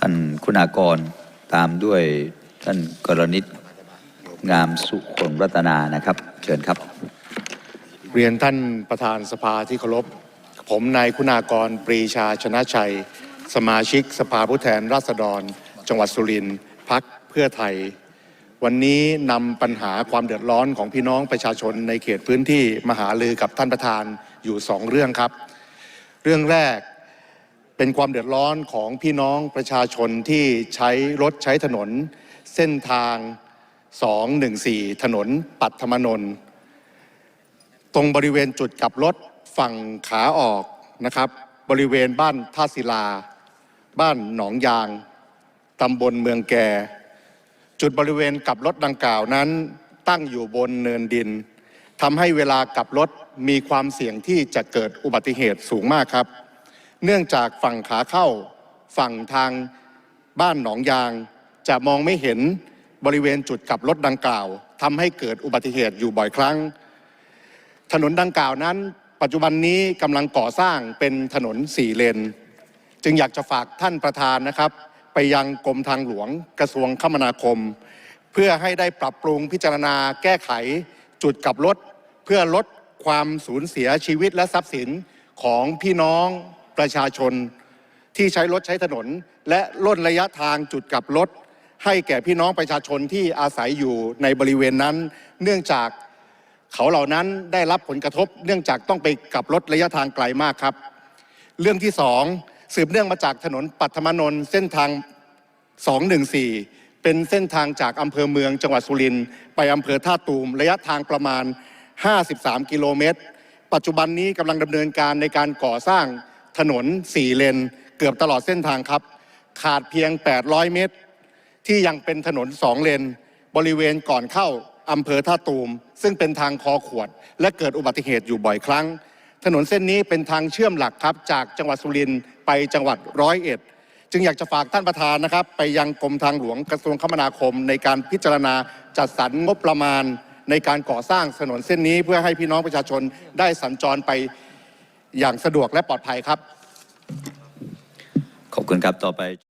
ท่านคุณากรตามด้วยท่านกรณิตงามสุขลรัตนานะครับ เชิญครับ เรียนท่านประธานสภาที่เคารพผมนายคุณากรปรีชาชนะชัย สมาชิกสภาผู้แทนราษฎร จังหวัดสุรินทร์พักเพื่อไทย วันนี้นำปัญหาความเดือดร้อนของพี่น้องประชาชนในเขตพื้นที่มหาลือกับท่านประธานอยู่สองเรื่องครับ เรื่องแรก เป็นความเดือดร้อนของพี่น้องประชาชนที่ใช้รถใช้ถนน เส้นทาง 214 ถนนปัตธรรมนนท์ตรงบริเวณจุดกลับรถฝั่งขาออกนะครับ บริเวณบ้านท่าศิลา บ้านหนองยางตำบลเมืองแก่ จุดบริเวณกลับรถดังกล่าวนั้น ตั้งอยู่บนเนินดินทำให้เวลากลับรถมีความเสี่ยงที่จะเกิดอุบัติเหตุสูงมากครับ เนื่องจากฝั่งขาเข้าฝั่งทางบ้านหนองยาง จะมองไม่เห็นบริเวณจุดกลับรถดังกล่าวทำให้เกิดอุบัติเหตุอยู่บ่อยครั้ง ถนนดังกล่าวนั้น ปัจจุบันนี้กำลังก่อสร้างเป็นถนนสี่เลน จึงอยากจะฝากท่านประธานนะครับ ไปยังกรมทางหลวงกระทรวงคมนาคม เพื่อให้ได้ปรับปรุงพิจารณาแก้ไขจุดกลับรถ เพื่อลดความสูญเสียชีวิตและทรัพย์สินของพี่น้อง ประชาชนที่ใช้รถใช้ถนน และลดระยะทางจุดกลับรถ ให้แก่พี่น้องประชาชนที่อาศัยอยู่ในบริเวณนั้น เนื่องจากเขาเหล่านั้นได้รับผลกระทบ เนื่องจากต้องไปกลับรถระยะทางไกลมากครับ เรื่องที่สองสืบเนื่องมาจากถนนปัทมนนท์เส้นทาง 214 เป็นเส้นทางจากอำเภอเมืองจังหวัดสุรินทร์ไปอำเภอท่าตูม ระยะทางประมาณ 53 กิโลเมตร ปัจจุบันนี้กำลังดำเนินการในการก่อสร้าง ถนน4เลนเกือบตลอดเส้นทางครับ ขาดเพียง 800 เมตร ที่ยังเป็นถนนสองเลน บริเวณก่อนเข้าอำเภอท่าตูม ซึ่งเป็นทางคอขวด และเกิดอุบัติเหตุอยู่บ่อยครั้ง ถนนเส้นนี้เป็นทางเชื่อมหลักครับ จากจังหวัดสุรินทร์ไปจังหวัดร้อยเอ็ดจึงอยากจะฝากท่านประธานนะครับ ไปยังกรมทางหลวงกระทรวงคมนาคม ในการพิจารณาจัดสรรงบประมาณ ในการก่อสร้างถนนเส้นนี้เพื่อให้พี่น้องประชาชนได้สัญจรไป อย่างสะดวกและปลอดภัยครับขอบคุณครับต่อไป